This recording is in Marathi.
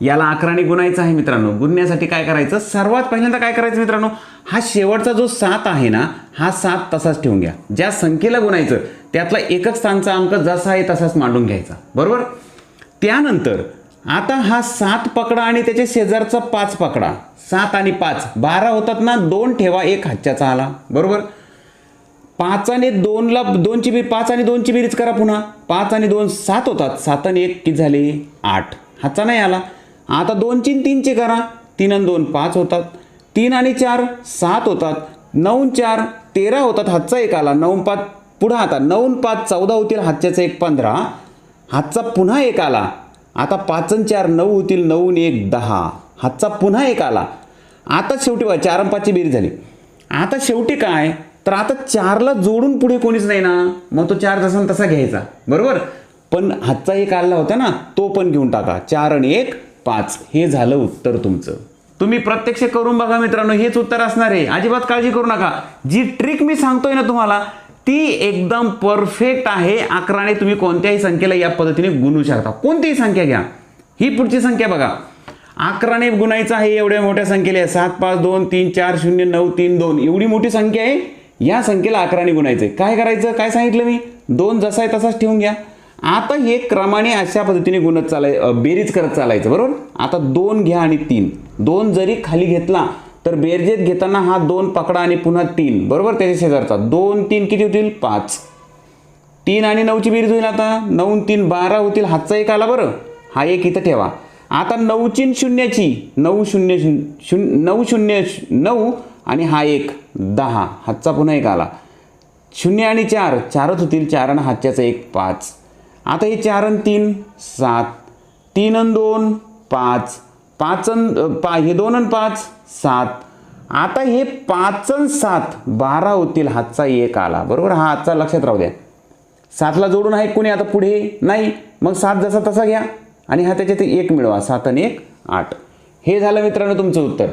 याला अकराने गुणायचं आहे मित्रांनो. गुणण्यासाठी काय करायचं? सर्वात पहिल्यांदा काय करायचं मित्रांनो? हा शेवटचा जो सात आहे ना हा सात तसाच ठेवून घ्या. ज्या संख्येला गुणायचं त्यातला एकच स्थानचा अंक जसा आहे तसाच मांडून घ्यायचा. बरोबर? त्यानंतर आता हा सात पकडा आणि त्याच्या शेजारचा पाच पकडा. सात आणि पाच. बारा होतात ना दोन ठेवा एक हातच्याचा आला. बरोबर? पाच आणि दोनला दोनची बी पाच आणि दोनची बेरीज करा पुन्हा. पाच आणि दोन सात होतात. सात आणि एक किती झाले? आठ. हातचा नाही आला. आता दोन चीन तीनचे करा. तीन आणि दोन पाच होतात. तीन आणि चार सात होतात. नऊ चार तेरा होतात. हातचा एक आला. नऊ पाच पुढं आता. नऊ पाच चौदा होतील. हातच्याचा एक पंधरा. हातचा पुन्हा एक आला. आता पाच आणि चार नऊ होतील. नऊ एक दहा. हातचा पुन्हा एक आला. आता शेवटी बघा चार आणि पाचची बेरीज झाली. आता शेवटी काय? तर आता चारला जोडून पुढे कोणीच नाही ना? मग तो चार जसा तसा घ्यायचा. बरोबर? पण हातचा एक आला होता ना तो पण घेऊन टाका. चार आणि एक पाच. हे झालं उत्तर तुमचं. तुम्ही प्रत्यक्ष करून बघा मित्रांनो हेच उत्तर असणार आहे. अजिबात काळजी करू नका. जी ट्रिक मी सांगतोय ना तुम्हाला ती एकदम परफेक्ट आहे. अकराने तुम्ही कोणत्याही संख्येला या पद्धतीने गुणू शकता. कोणतीही संख्या घ्या. ही पुढची संख्या बघा. अकराने गुणायचं आहे एवढ्या मोठ्या संख्येला. सात पाच दोन तीन चार शून्य नऊ तीन दोन. एवढी मोठी संख्या आहे. या संख्येला अकराने गुणायचं आहे काय करायचं? काय सांगितलं मी? दोन जसा आहे तसाच ठेवून घ्या. आता हे क्रमाने अशा पद्धतीने गुणत चालाय बेरीज करत चालायचं बरोबर? आता दोन घ्या आणि तीन. दोन जरी खाली घेतला तर बेरजेत घेताना हा दोन पकडा आणि पुन्हा तीन बरोबर? त्याच्या शेजारचा. दोन तीन किती होतील? पाच. तीन आणि नऊची बेरीज होईल आता. नऊ तीन बारा होतील. हातचा एक आला बरं. हा एक इथं ठेवा. आता नऊची शून्याची. नऊ शून्य शून्य शून्य नऊ शून्य श- नऊ आणि हा एक. दहा. हातचा पुन्हा एक आला. शून्य आणि चार. चारच होतील. चार आणि हातच्याचा एक. पाच. आता हे चार आणि तीन सात. तीन आणि दोन पाच. पाच पा हे दोन आणि पाच सात. आता हे पाच आणि सात बारा होतील हातचा एक आला. बरोबर? हा हातचा लक्षात राहू द्या. सातला जोडून आहे कोणी? आता पुढे नाही. मग सात जसा तसा घ्या. आणि हा त्याच्यात एक मिळवा. सात आणि एक आठ. हे झालं मित्रांनो तुमचं उत्तर.